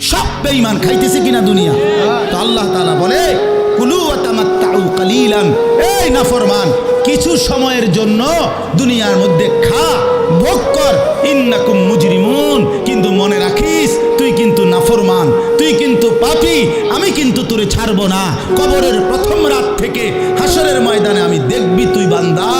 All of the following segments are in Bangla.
সব বেঈমান খাইতেছে কিনা দুনিয়া? তো আল্লাহ তাআলা বলে, কুলু এই কিছু সময়ের জন্য দুনিয়ার মধ্যে খা, ভোগ কর। ইন্নাকুম মুজরিমুন। কিন্তু মনে রাখিস, তুই কিন্তু নাফরমান, তুই কিন্তু পাপী, আমি কিন্তু তোরে ছাড়বো না। কবরের প্রথম রাত থেকে হাসরের ময়দানে আমি দেখবি তুই বান্দা।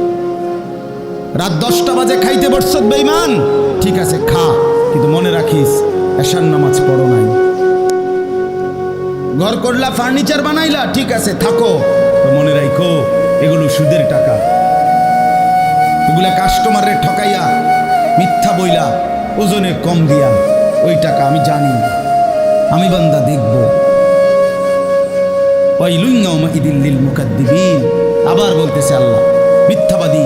রাত দশটা বাজে খাইতে বসছ বেইমান ঠিক আছে, খা, কিন্তু মনে রাখিস, এশার নামাজ পড়ো নাই। ঘর করলা, ফার্নিচার বানাইলা, ঠিক আছে, থাকো। মনে রাখো এগুলো সুদের টাকা। এগুলা কাস্টমারের ঠকাইয়া, মিথ্যা বইলা, ওজনে কম দিয়া, ওই টাকা আমি জানি, আমি বান্দা দেখব। আবার বলতেছে আল্লাহ, মিথ্যাবাদী।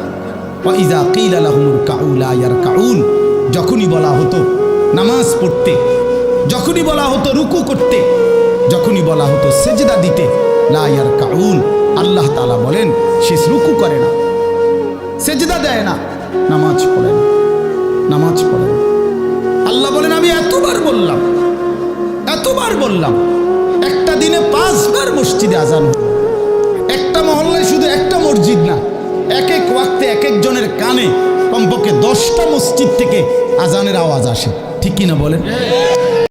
যখনই বলা হতো নামাজ পড়তে, যখনই বলা হতো রুকু করতে, যখনই বলা হতো সেজদা দিতে, লা ইয়ারকাউন। আল্লাহ তাআলা বলেন সে রুকু করে না। সেজদা দেয় না, নামাজ পড়ে না, নামাজ পড়ে না। আল্লাহ বলেন, আমি এতবার বললাম এতবার বললাম, একটা দিনে পাঁচবার মসজিদে আজান একটা মহল্লায় শুধু একটা মসজিদ না এক এক ওয়াক্তে এক একজনের কানে কমপক্ষে দশটা মসজিদ থেকে আজানের আওয়াজ আসে। ঠিক কিনা বলেন?